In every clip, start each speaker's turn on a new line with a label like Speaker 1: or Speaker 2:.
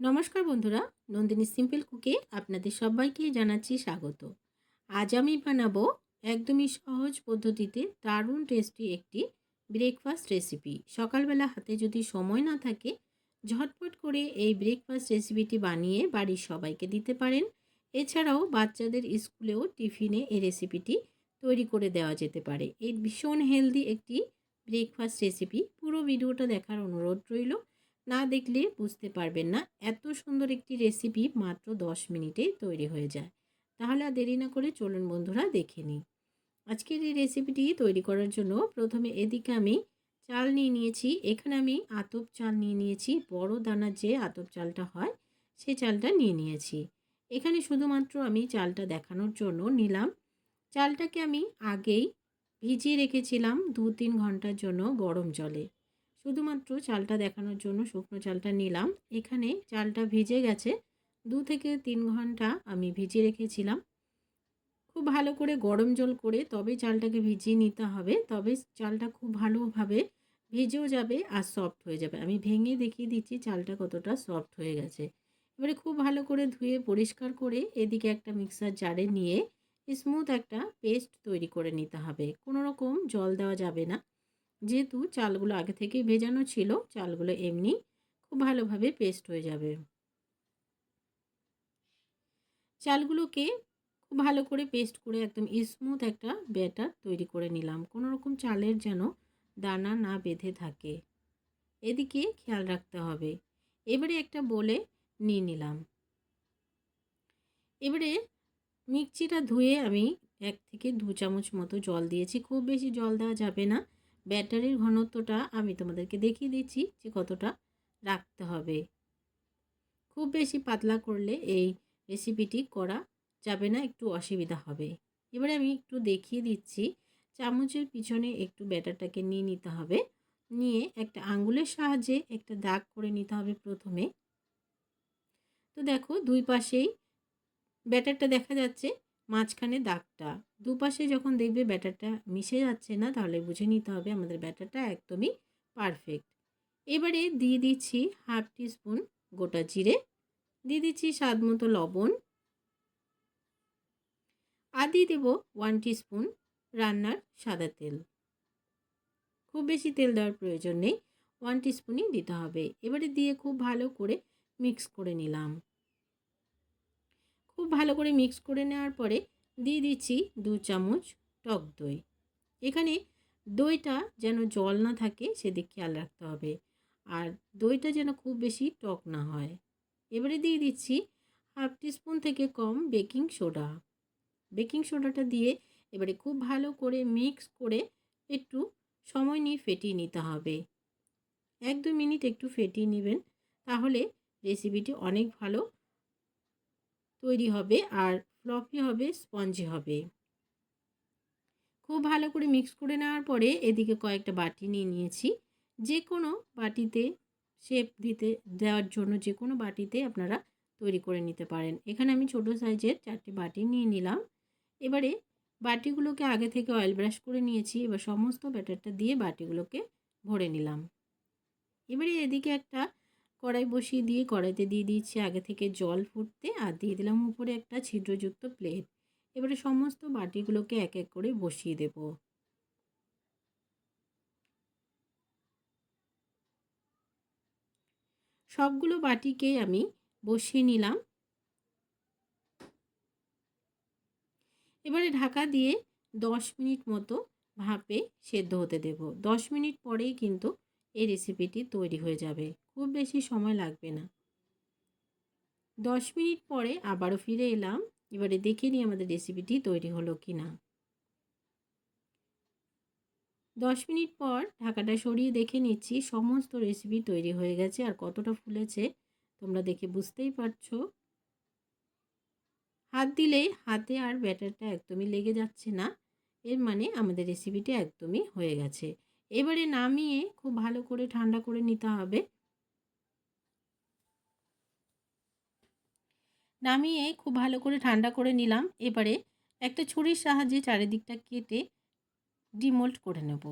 Speaker 1: নমস্কার বন্ধুরা, নন্দিনী সিম্পল কুকে আপনাদের সবাইকে জানাচ্ছি স্বাগত। আজ আমি বানাবো একদমই সহজ পদ্ধতিতে দারুণ টেস্টি একটি ব্রেকফাস্ট রেসিপি সকালবেলা হাতে যদি সময় না থাকে, ঝটপট করে এই ব্রেকফাস্ট রেসিপিটি বানিয়ে বাড়ির সবাইকে দিতে পারেন। এছাড়াও বাচ্চাদের স্কুলেও টিফিনে এই রেসিপিটি তৈরি করে দেওয়া যেতে পারে। এই ভীষণ হেলদি একটি ব্রেকফাস্ট রেসিপি পুরো ভিডিওটা দেখার অনুরোধ রইল। না দেখলে বুঝতে পারবেন না। এত সুন্দর একটি রেসিপি মাত্র দশ মিনিটে তৈরি হয়ে যায়। তাহলে আর দেরি না করে চলুন বন্ধুরা দেখে নিই। আজকের এই রেসিপিটি তৈরি করার জন্য প্রথমে এদিকে আমি চাল নিয়ে নিয়েছি। এখানে আমি আতপ চাল নিয়ে নিয়েছি। বড় দানার যে আতপ চালটা হয় সেই চালটা নিয়ে নিয়েছি। এখানে শুধুমাত্র আমি চালটা দেখানোর জন্য নিলাম। চালটাকে আমি আগেই ভিজিয়ে রেখেছিলাম দু তিন ঘণ্টার জন্য গরম জলে। শুধুমাত্র চালটা দেখানোর জন্য শুকনো চালটা নিলাম। এখানে চালটা ভিজে গেছে। দু থেকে তিন ঘণ্টা আমি ভিজিয়ে রেখেছিলাম। খুব ভালো করে গরম জল করে তবে চালটাকে ভিজিয়ে নিতে হবে। তবে চালটা খুব ভালোভাবে ভেজেও যাবে আর সফট হয়ে যাবে। আমি ভেঙে দেখিয়ে দিচ্ছি চালটা কতটা সফট হয়ে গেছে। এবারে খুব ভালো করে ধুয়ে পরিষ্কার করে এদিকে একটা মিক্সার জারে নিয়ে স্মুথ একটা পেস্ট তৈরি করে নিতে হবে। কোনো রকম জল দেওয়া যাবে না। যেহেতু চালগুলো আগে থেকেই ভেজানো ছিল, চালগুলো এমনি খুব ভালোভাবে পেস্ট হয়ে যাবে। চালগুলোকে খুব ভালো করে পেস্ট করে একদম স্মুথ একটা ব্যাটার তৈরি করে নিলাম। কোনো রকম চালের যেন দানা না বেঁধে থাকে। এদিকে খেয়াল রাখতে হবে। এবারে একটা বলে নিয়ে নিলাম। এবারে মিক্সিটা ধুয়ে আমি এক থেকে দু চামচ মতো জল দিয়েছি। খুব বেশি জল দেওয়া যাবে না। ব্যাটারির ঘনত্বটা আমি তোমাদেরকে দেখিয়ে দিচ্ছি যে কতটা রাখতে হবে। খুব বেশি পাতলা করলে এই রেসিপিটি করা যাবে না, একটু অসুবিধা হবে। এবারে আমি একটু দেখিয়ে দিচ্ছি, চামচের পিছনে একটু ব্যাটারটাকে নিয়ে নিতে হবে। নিয়ে একটা আঙ্গুলের সাহায্যে একটা দাগ করে নিতে হবে প্রথমে। তো দেখো দুই পাশেই ব্যাটারটা দেখা যাচ্ছে মাঝখানে দাগটা। দুপাশে যখন দেখবে ব্যাটারটা মিশে যাচ্ছে না, তাহলে বুঝে নিতে হবে আমাদের ব্যাটারটা একদমই পারফেক্ট এবারে দিয়ে দিচ্ছি হাফ স্পুন গোটা জিরে, দিয়ে দিচ্ছি স্বাদ মতো লবণ, আর দিয়ে দেবো ওয়ান স্পুন রান্নার সাদা তেল। খুব বেশি তেল দেওয়ার প্রয়োজন নেই ওয়ান স্পুনই দিতে হবে। এবারে দিয়ে খুব ভালো করে মিক্স করে নিলাম। খুব ভালো করে মিক্স করে নেওয়ার পরে দিয়ে দিচ্ছি দু চামচ টক দই। এখানে দইটা যেন জল না থাকে সেদিক খেয়াল রাখতে হবে আর দইটা যেন খুব বেশি টক না হয়। এবারে দিয়ে দিচ্ছি হাফ টিস্পুন থেকে কম বেকিং সোডা। বেকিং সোডাটা দিয়ে এবারে খুব ভালো করে মিক্স করে একটু সময় নিয়ে ফেটিয়ে নিতে হবে। এক দু মিনিট একটু ফেটিয়ে নেবেন, তাহলে রেসিপিটি অনেক ভালো তৈরি হবে আর ফ্লফি হবে স্পঞ্জি হবে। খুব ভালো করে মিক্স করে নেওয়ার পরে এদিকে কয়েকটা বাটি নিয়ে নিয়েছি। যে কোনো বাটিতে শেপ দিতে, দেওয়ার জন্য যে কোনো বাটিতে আপনারা তৈরি করে নিতে পারেন। এখানে আমি ছোট সাইজের চারটি বাটি নিয়ে নিলাম। এবারে বাটিগুলোকে আগে থেকে অয়েল ব্রাশ করে নিয়েছি। এবার সমস্ত ব্যাটারটা দিয়ে বাটিগুলোকে ভরে নিলাম। এবারে এদিকে একটা কড়াই বসিয়ে দিয়ে কড়াইতে দিয়ে দিচ্ছি আগে থেকে জল ফুটতে আর দিয়ে দিলাম উপরে একটা ছিদ্রযুক্ত প্লেট। এবারে সমস্ত বাটিগুলোকে এক এক করে বসিয়ে দেব। সবগুলো বাটিকে আমি বসিয়ে নিলাম। এবারে ঢাকা দিয়ে দশ মিনিট মতো ভাপে সেদ্ধ হতে দেব। দশ মিনিট পরেই কিন্তু এই রেসিপিটি তৈরি হয়ে যাবে। খুব বেশি সময় লাগবে না। দশ মিনিট পরে আবারও ফিরে এলাম। এবারে দেখে নিই আমাদের রেসিপিটি তৈরি হলো কি না দশ মিনিট পর ঢাকাটা সরিয়ে দেখে নিচ্ছি সমস্ত রেসিপি তৈরি হয়ে গেছে আর কতটা ফুলেছে, তোমরা দেখে বুঝতেই পারছ। হাত দিলেই হাতে আর ব্যাটারটা একদমই লেগে যাচ্ছে না। এর মানে আমাদের রেসিপিটি একদমই হয়ে গেছে। এবারে নামিয়ে খুব ভালো করে ঠান্ডা করে নিতে হবে। নামিয়ে খুব ভালো করে ঠান্ডা করে নিলাম। এবারে একটা ছুরির সাহায্যে চারিদিকটা কেটে ডিমোল্ড করে নেব।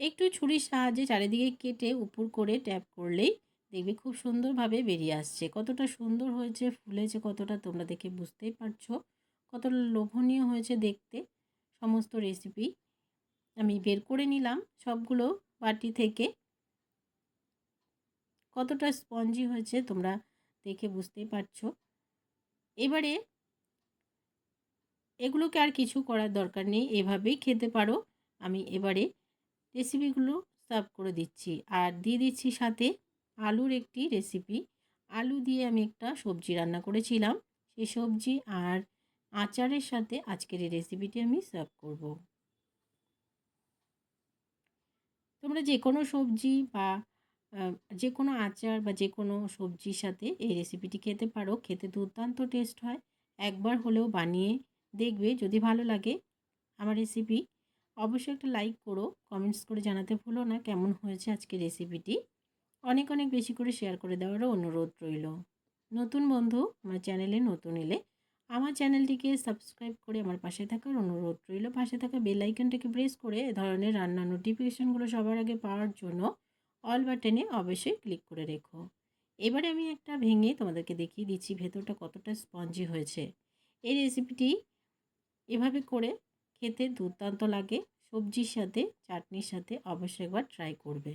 Speaker 1: একটু ছুরির সাহায্যে চারিদিকে কেটে উপর করে ট্যাপ করলেই দেখবে খুব সুন্দরভাবে বেরিয়ে আসছে। কতটা সুন্দর হয়েছে, ফুলেছে, কতটা তোমরা দেখে বুঝতেই পারছ। কতটা লোভনীয় হয়েছে দেখতে, সমস্ত রেসিপি আমি বের করে নিলাম সবগুলো বাটি থেকে। কতটা স্পঞ্জি হয়েছে তোমরা দেখে বুঝতেই পারছ। এবারে এগুলোকে আর কিছু করার দরকার নেই, এভাবেই খেতে পারো। আমি এবারে রেসিপিগুলো সার্ভ করে দিচ্ছি আর দিয়ে দিচ্ছি সাথে আলুর একটি রেসিপি আলু দিয়ে আমি একটা সবজি রান্না করেছিলাম। সেই সবজি আর আচারের সাথে আজকের এই রেসিপিটি আমি সার্ভ করব। তোমরা যে কোনো সবজি বা যে কোনো আচার বা যে কোনো সবজির সাথে এই রেসিপিটি খেতে পারো। খেতে দুর্দান্ত টেস্ট হয়। একবার হলেও বানিয়ে দেখবে যদি ভালো লাগে আমার রেসিপি অবশ্যই একটা লাইক করো কমেন্টস করে জানাতে ভুলো না কেমন হয়েছে আজকে রেসিপিটি অনেক অনেক বেশি করে শেয়ার করে দেওয়ারও অনুরোধ রইল। নতুন বন্ধু, আমার চ্যানেলে নতুন এলে আমার চ্যানেলটিকে সাবস্ক্রাইব করে আমার পাশে থাকার অনুরোধ রইল। পাশে থাকা বেল আইকনটাকে প্রেস করে এ ধরনের রান্নার নোটিফিকেশানগুলো সবার আগে পাওয়ার জন্য অল বাটনে অবশ্যই ক্লিক করে রেখো। এবারে আমি একটা ভেঙে তোমাদেরকে দেখিয়ে দিচ্ছি ভেতরটা কতটা স্পঞ্জি হয়েছে। এই রেসিপিটি এভাবে করে খেতে দুর্দান্ত লাগে। সবজির সাথে, চাটনির সাথে অবশ্যই একবার ট্রাই করবে।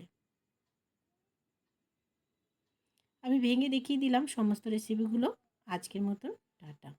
Speaker 1: আমি ভেঙে দেখিয়ে দিলাম সমস্ত রেসিপিগুলো আজকের মতন টাটা।